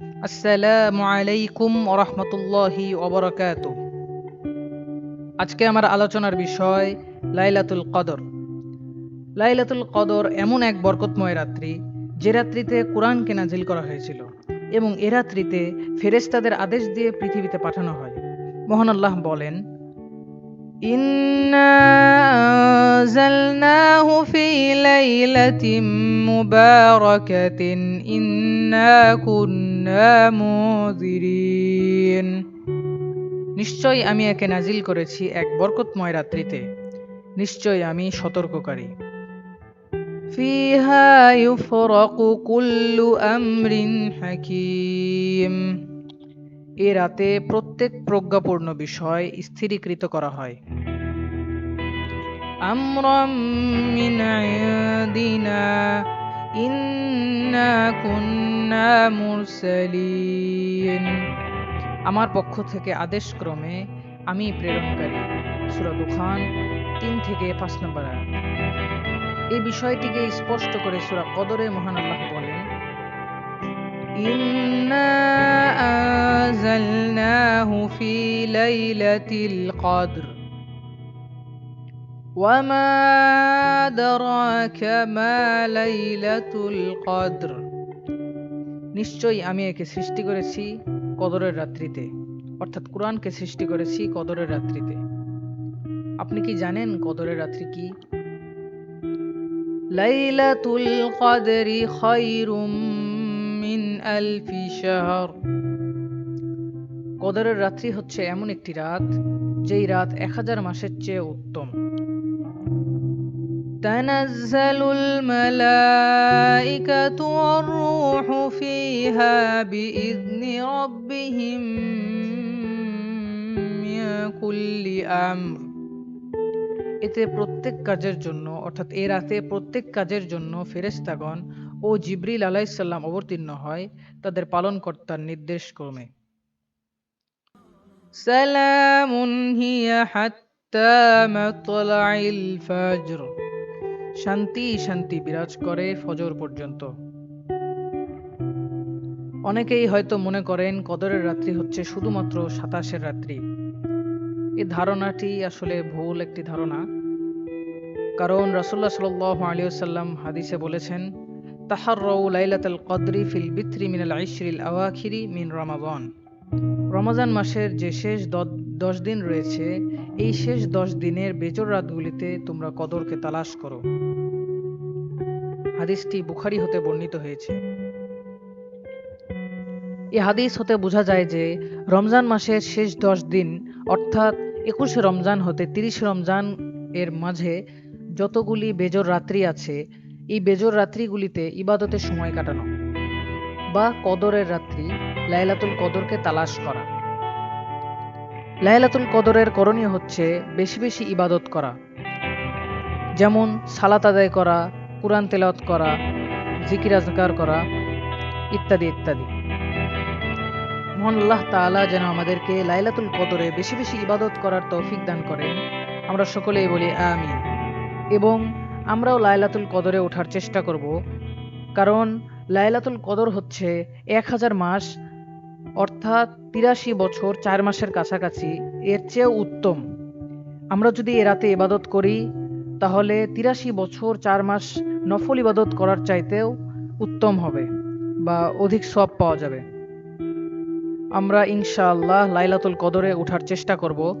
আসসালামু আলাইকুম ওরহমতুল্লাহি ওবরাকাত আজকে আমার আলোচনার বিষয় লাইলাতুল কদর। লাইলাতুল কদর এমন এক বরকতময় রাত্রি, যে রাত্রিতে কোরআনকে নাজিল করা হয়েছিল এবং এ রাত্রিতে ফেরেস্তাদের আদেশ দিয়ে পৃথিবীতে পাঠানো হয়। মহান আল্লাহ বলেন ফি লাইলাতিন মুবারাকাতিন ইন্না কুন্না মুযিরিন নিশ্চয় আমি একে নাজিল করেছি এক বরকতময় রাত্রিতে। নিশ্চয় আমি সতর্ককারী। ফিহা ইউফরাকু কুল্লু আমরিন হাকিম। এ রাতে প্রত্যেক প্রজ্ঞাপূর্ণ বিষয় স্থিরীকৃত করা হয়। আমরাম মিন ইনদিনা ইন্না কুন্না মুরসালিন আমার পক্ষ থেকে আদেশক্রমে আমি প্রেরণকারী। সূরা দুখান তিন থেকে পাঁচ নম্বর এই বিষয়টিকে স্পষ্ট করে সূরা কদরে মহান আল্লাহ বলেন, ইন্না আনজালনাহু ফি লাইলাতিল কদর। ওয়ামা আদরাকা মা লাইলাতুল কদর নিশ্চয়ই আমি একে সৃষ্টি করেছি কদরের রাত্রিতে। অর্থাৎ কোরআনকে সৃষ্টি করেছি কদরের রাত্রিতে। আপনি কি জানেন কদরের রাত্রি কি? লাইলাতুল কদরি খায়রুম মিন আলফি শাহর। কদরের রাত্রি হচ্ছে এমন একটি রাত যেই রাত এক হাজার মাসের চেয়ে উত্তম تنزل الملائكة والروح فيها بإذن ربهم من كل أمر এতে প্রত্যেক কাজের জন্য অর্থাৎ এ রাতে প্রত্যেক কাজের জন্য ফেরেশতাগণ ও জিবরিল আলাইসাল্লাম অবতীর্ণ হয় তাদের পালনকর্তার নির্দেশ ক্রমে সালামুন হিয়া হাত্তা মাতলাইল ফাজর শান্তি শান্তি বিরাজ করে ফজর পর্যন্ত। অনেকেই হয়তো মনে করেন কদরের রাত্রি হচ্ছে শুধুমাত্র সাতাশের রাত্রি। এই ধারণাটি আসলে ভুল একটি ধারণা। কারণ রাসুল্লাহ সাল আলিয়াল্লাম হাদিসে বলেছেন তাহার লাইলাতাল কদরি ফিল বিত্রি মিনাল আইশরিল আওয়াখিরি মিন রমাবন রমাজান মাসের যে শেষ দশ দিন রয়েছে, এই শেষ দশ দিনের বেজর রাতগুলিতে তোমরা কদরকে তালাশ করো। হাদিসটি বুখারি হতে বর্ণিত হয়েছে। এই হাদিস হতে বোঝা যায় যে, রমজান মাসের শেষ দশ দিন, অর্থাৎ একুশে রমজান হতে তিরিশে রমজান এর মাঝে যতগুলি বেজর রাত্রি আছে, এই বেজর রাত্রিগুলিতে ইবাদতের সময় কাটানো বা কদরের রাত্রি লাইলাতুল কদরকে তালাশ করা। লাইলাতুল কদরের করণীয় হচ্ছে বেশি বেশি ইবাদত করা। যেমন সালাত আদায় করা, কোরআন তেলাওয়াত করা জিকির আজকার করা, ইত্যাদি ইত্যাদি। মহান আল্লাহ তাআলা যেন আমাদেরকে লাইলাতুল কদরে বেশি বেশি ইবাদত করার তৌফিক দান করেন। আমরা সকলেই বলি আমিন। এবং আমরাও লাইলাতুল কদরে ওঠার চেষ্টা করব। কারণ লাইলাতুল কদর হচ্ছে এক হাজার মাস অর্থাৎ তিরাশি বছর চার মাসের কাছাকাছি, এর চেয়েও উত্তম। আমরা যদি এ রাতে ইবাদত করি, তাহলে তিরাশি বছর চার মাস নফল ইবাদত করার চাইতেও উত্তম হবে বা অধিক সব পাওয়া যাবে। আমরা ইনশাআল্লাহ লাইলাতুল কদরে ওঠার চেষ্টা করব।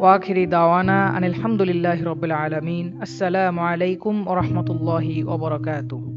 ওয়াখিরি দাওয়ানা আনিল হামদুলিল্লাহ রবিল আলমিন। আসসালামু আলাইকুম ওরহমতুল্লাহি ওবরাকাতুহ